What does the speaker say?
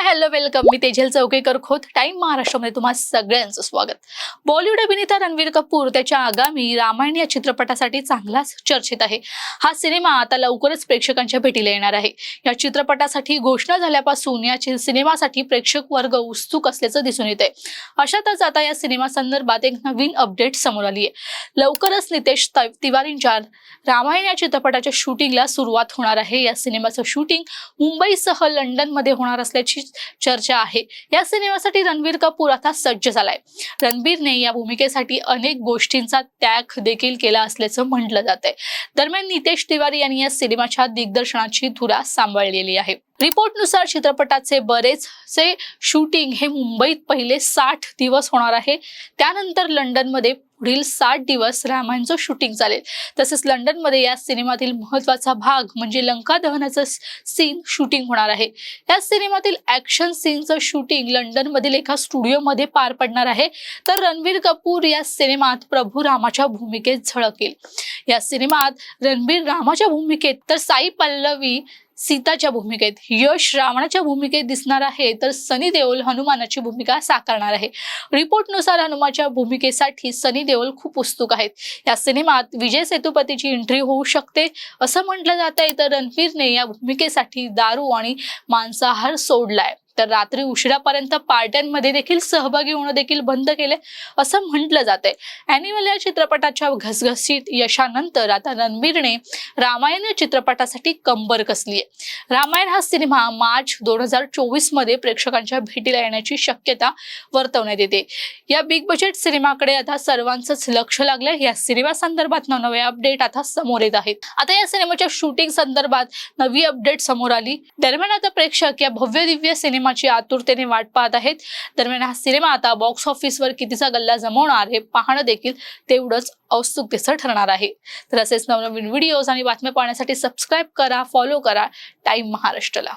हाय hello welcome मी Tejal Chaukekar Khot time महाराष्ट्रामध्ये तुम्हा सगळ्यांचं स्वागत. बॉलिवूड अभिनेता रणवीर कपूर त्याच्या आगामी रामायण या चित्रपटासाठी चांगलाच चर्चेत आहे. हा सिनेमा आता लवकरच प्रेक्षकांच्या भेटीला येणार आहे. या चित्रपटासाठी घोषणा झाल्यापासून या सिनेमासाठी प्रेक्षक वर्ग उत्सुक असल्याचं दिसून येत आहे अशातच आता या सिनेमा संदर्भात एक नवीन अपडेट समोर आली आहे लवकरच नितेश तिवारींच्या रामायण या चित्रपटाच्या शूटिंगला सुरुवात होणार आहे. या सिनेमाचं शूटिंग मुंबईसह लंडनमध्ये होणार असल्याची चर्चा आहे. या सिनेमासाठी रणबीर कपूर आता सज्ज झालाय. रणबीरने या भूमिकेसाठी अनेक गोष्टींचा त्याग देखील केला असल्याचं म्हटलं जात आहे दरम्यान नितेश तिवारी यांनी या सिनेमाच्या दिग्दर्शनाची धुरा सांभाळलेली आहे. रिपोर्टनुसार चित्रपटाचे बरेचसे शूटिंग हे मुंबईत पहिले साठ दिवस होणार आहे. त्यानंतर लंडनमध्ये पुढील साठ दिवस रामायणचं शूटिंग चालेल. तसेच लंडनमध्ये या सिनेमातील महत्त्वाचा भाग म्हणजे लंका दहनाचं सीन शूटिंग होणार आहे. या सिनेमातील ऍक्शन सीनचं शूटिंग लंडनमधील एका स्टुडिओमध्ये पार पडणार आहे. तर रणबीर कपूर या सिनेमात प्रभू रामाच्या भूमिकेत झळकेल. या सिनेमात रणबीर रामाच्या भूमिकेत तर साई पल्लवी सीताच्या भूमिकेत यश रावणाच्या भूमिकेत दिसणार आहे तर सनी देओल हनुमानाची भूमिका साकारणार आहे. रिपोर्टनुसार हनुमाच्या भूमिकेसाठी सनी देओल खूप उत्सुक आहेत. या सिनेमात विजय सेतुपतीची एंट्री होऊ शकते असं म्हटलं जात आहे तर रणवीरने या भूमिकेसाठी दारू आणि मांसाहार सोडलाय. तर रात्री उशिरापर्यंत पार्ट्यांमध्ये देखील सहभागी होणं देखील बंद केले असं म्हटलं जात आहे अॅनिमल या चित्रपटाच्या घसघसीत यशानंतर आता रणबीरने रामायण या चित्रपटासाठी कंबर कसली आहे रामायण हा सिनेमा मार्च दोन हजार चोवीसमध्ये प्रेक्षकांच्या भेटीला येण्याची शक्यता वर्तवण्यात येते. या बिग बजेट सिनेमाकडे आता सर्वांचंच लक्ष लागलं या सिनेमा संदर्भात नवे अपडेट आता समोर येत आहेत. आता या सिनेमाच्या शूटिंग संदर्भात नवी अपडेट समोर आली. दरम्यान आता प्रेक्षक या भव्य दिव्य सिनेमा सिनेमाची आतुरतेने वाट पाहत आहेत. दरम्यान हा सिनेमा आता बॉक्स ऑफिसवर कितीचा गल्ला जमवणार हे पाहणं देखील तेवढंच औत्सुकतेचं ठरणार आहे. तर असेच नवनवीन व्हिडिओज आणि बातम्या पाहण्यासाठी सबस्क्राईब करा फॉलो करा. टाइम महाराष्ट्राला.